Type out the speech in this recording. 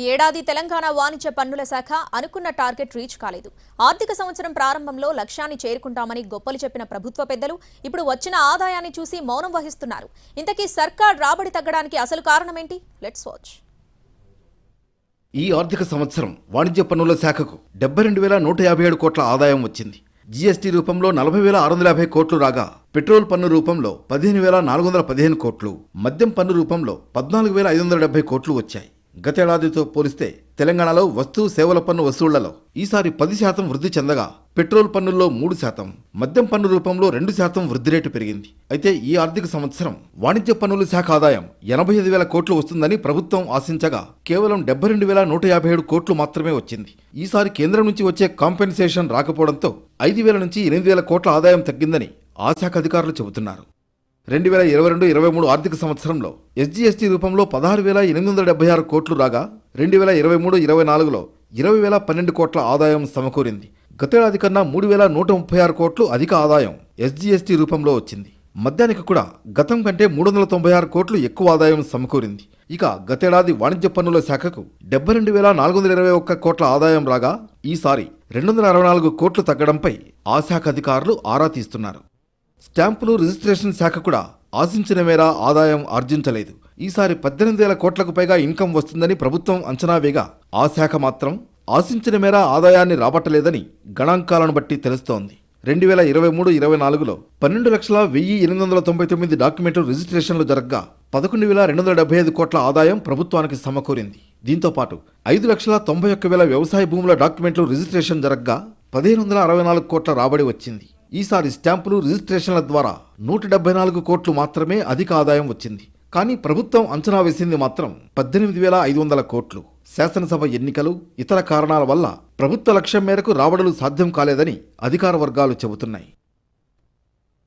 ఈ ఏడాది తెలంగాణ వాణిజ్య పన్నుల శాఖ అనుకున్న టార్గెట్ రీచ్ కాలేదు. ఆర్థిక సంవత్సరం ప్రారంభంలో లక్ష్యాన్ని చేరుకుంటామని గొప్పలు చెప్పిన ప్రభుత్వ పెద్దలు ఇప్పుడు వచ్చిన ఆదాయాన్ని చూసి మౌనం వహిస్తున్నారు. ఇంతకీ సర్కార్ రాబడి తగ్గడానికి అసలు కారణమేంటి? లెట్స్ వాచ్ ఈ ఆర్థిక సంవత్సరం వాణిజ్య పన్నుల శాఖకు డెబ్బై రెండు వేల నూట యాభై ఏడు కోట్ల ఆదాయం వచ్చింది. జీఎస్టీ రూపంలో నలభై వేల ఆరు వందల యాభై కోట్లు రాగా పెట్రోల్ పన్ను రూపంలో పదిహేను వేల నాలుగు వందల పదిహేను కోట్లు మద్యం పన్ను రూపంలో పద్నాలుగు వేల ఐదు వందల డెబ్బై కోట్లు వచ్చాయి. గతేడాదితో పోలిస్తే తెలంగాణలో వస్తు సేవల పన్ను వసూళ్ళలో ఈసారి పది శాతం వృద్ధి చెందగా పెట్రోల్ పన్నుల్లో మూడు శాతం మద్యం పన్ను రూపంలో రెండు శాతం వృద్ధి రేటు పెరిగింది. అయితే ఈ ఆర్థిక సంవత్సరం వాణిజ్య పన్నుల శాఖ ఆదాయం ఎనభై ఐదు వేల కోట్లు వస్తుందని ప్రభుత్వం ఆశించగా కేవలం డెబ్బై రెండు వేల నూట యాభై ఏడు కోట్లు మాత్రమే వచ్చింది. ఈసారి కేంద్రం నుంచి వచ్చే కాంపెన్సేషన్ రాకపోవడంతో ఐదు వేల నుంచి ఎనిమిది వేల కోట్ల ఆదాయం తగ్గిందని ఆ శాఖ అధికారులు చెబుతున్నారు. రెండు వేల ఇరవై రెండు ఇరవై మూడు ఆర్థిక సంవత్సరంలో ఎస్జీఎస్టీ రూపంలో పదహారు వేల ఎనిమిది వందల డెబ్బై ఆరు కోట్లు రాగా రెండు వేల ఇరవై మూడు ఇరవై నాలుగులో ఇరవై వేల పన్నెండు కోట్ల ఆదాయం సమకూరింది. గతేడాది కన్నా మూడు వేల నూట ముప్పై ఆరు కోట్లు అధిక ఆదాయం ఎస్జీఎస్టీ రూపంలో వచ్చింది. మద్యానికి కూడా గతం కంటే మూడు వందల తొంభై ఆరు కోట్లు ఎక్కువ ఆదాయం సమకూరింది. ఇక గతేడాది వాణిజ్య పన్నుల శాఖకు డెబ్బై రెండు వేల నాలుగు వందల ఇరవై ఒక్క కోట్ల ఆదాయం రాగా ఈసారి రెండు వందల అరవై నాలుగు కోట్లు తగ్గడంపై ఆ శాఖ అధికారులు ఆరా తీస్తున్నారు. స్టాంపులు రిజిస్ట్రేషన్ శాఖ కూడా ఆశించిన మేర ఆదాయం ఆర్జించలేదు. ఈసారి పద్దెనిమిది వేల కోట్లకు పైగా ఇన్కమ్ వస్తుందని ప్రభుత్వం అంచనా వేగా ఆ శాఖ మాత్రం ఆశించిన మేర ఆదాయాన్ని రాబట్టలేదని గణాంకాలను బట్టి తెలుస్తోంది. రెండు వేల ఇరవై మూడు ఇరవై నాలుగులో పన్నెండు లక్షల వెయ్యి ఎనిమిది వందల తొంభై తొమ్మిది డాక్యుమెంట్లు రిజిస్ట్రేషన్లు జరగగా పదకొండు వేల రెండు వందల డెబ్బై ఐదు కోట్ల ఆదాయం ప్రభుత్వానికి సమకూరింది. దీంతో పాటు ఐదు లక్షల తొంభై ఒక్క వేల వ్యవసాయ భూముల డాక్యుమెంట్లు రిజిస్ట్రేషన్ జరగ్గా పదిహేను వందల అరవై నాలుగు కోట్ల రాబడి వచ్చింది. ఈసారి స్టాంపులు రిజిస్ట్రేషన్ల ద్వారా నూట డెబ్బై నాలుగు కోట్లు మాత్రమే అధిక ఆదాయం వచ్చింది. కానీ ప్రభుత్వం అంచనా వేసింది మాత్రం పద్దెనిమిది వేల ఐదు వందల కోట్లు. శాసనసభ ఎన్నికలు ఇతర కారణాల వల్ల ప్రభుత్వ లక్ష్యం మేరకు రాబడులు సాధ్యం కాలేదని అధికార వర్గాలు చెబుతున్నాయి.